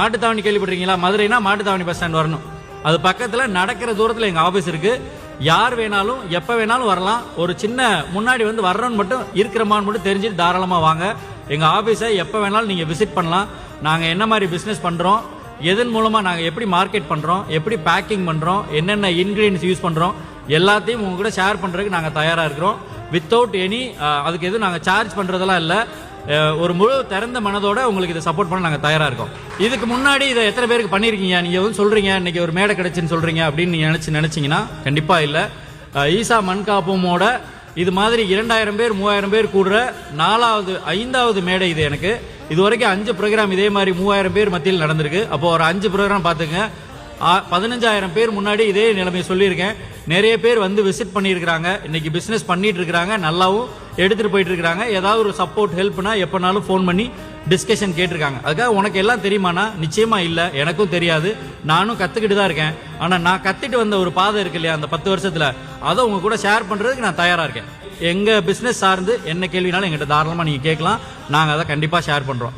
மாட்டுத்தாவணி கேள்விப்பட்டிருக்கீங்களா? மதுரைனா Mattuthavani bus stand வரணும். அது பக்கத்தில் நடக்கிற தூரத்தில் எங்கள் ஆஃபீஸ் இருக்கு. யார் வேணாலும் எப்போ வேணாலும் வரலாம். ஒரு சின்ன முன்னாடி வந்து வர்றோன்னு மட்டும் இருக்கிறமான்னு மட்டும் தெரிஞ்சுட்டு தாராளமாக வாங்க. எங்கள் ஆஃபீஸை எப்போ வேணாலும் நீங்கள் விசிட் பண்ணலாம். நாங்கள் என்ன மாதிரி பிஸ்னஸ் பண்ணுறோம் எதன் மூலமாக நாங்கள் எப்படி மார்க்கெட் பண்ணுறோம் எப்படி பேக்கிங் பண்ணுறோம் என்னென்ன இன்க்ரீடியன்ஸ் யூஸ் பண்ணுறோம் எல்லாத்தையும் உங்க கூட ஷேர் பண்ணுறதுக்கு நாங்கள் தயாராக இருக்கிறோம். வித்தவுட் எனி அதுக்கு எதுவும் நாங்கள் சார்ஜ் பண்ணுறதெல்லாம் இல்லை. ஒரு முழு திறந்த மனதோட உங்களுக்கு இதை சப்போர்ட் பண்ண நாங்கள் தயாராக இருக்கோம். இதுக்கு முன்னாடி இதை எத்தனை பேருக்கு பண்ணியிருக்கீங்க நீங்கள் வந்து சொல்கிறீங்க இன்னைக்கு ஒரு மேடை கிடைச்சுன்னு சொல்கிறீங்க அப்படின்னு நீங்கள் நினச்சி நினச்சிங்கன்னா கண்டிப்பாக இல்லை. ஈசா மண்காப்பமோட இது மாதிரி இரண்டாயிரம் பேர் மூவாயிரம் பேர் கூடுற நாலாவது ஐந்தாவது மேடை இது எனக்கு. இது வரைக்கும் அஞ்சு ப்ரோக்ராம் இதே மாதிரி மூவாயிரம் பேர் மத்தியில் நடந்திருக்கு. அப்போ ஒரு அஞ்சு ப்ரோக்ராம் பார்த்துங்க பதினஞ்சாயிரம் பேர் முன்னாடி இதே நிலைமையை சொல்லியிருக்கேன். நிறைய பேர் வந்து விசிட் பண்ணியிருக்கிறாங்க. இன்னைக்கு பிஸ்னஸ் பண்ணிட்டு இருக்கிறாங்க நல்லாவும் எடுத்துட்டு போயிட்டு இருக்கிறாங்க ஏதாவது ஒரு சப்போர்ட் ஹெல்ப்னா எப்பனாலும் ஃபோன் பண்ணி டிஸ்கஷன் கேட்டிருக்காங்க. அதுக்காக உனக்கு எல்லாம் தெரியுமானா நிச்சயமா இல்லை. எனக்கும் தெரியாது. நானும் கத்துக்கிட்டு தான் இருக்கேன். ஆனால் நான் கத்துட்டு வந்த ஒரு பாதை இருக்கு இல்லையா அந்த பத்து வருஷத்தில்? அதை உங்க கூட ஷேர் பண்ணுறதுக்கு நான் தயாராக இருக்கேன். எங்கள் பிஸ்னஸ் சார்ந்து என்ன கேள்வினாலும் எங்கிட்ட தாராளமாக நீங்கள் கேட்கலாம். நாங்கள் அதை கண்டிப்பாக ஷேர் பண்ணுறோம்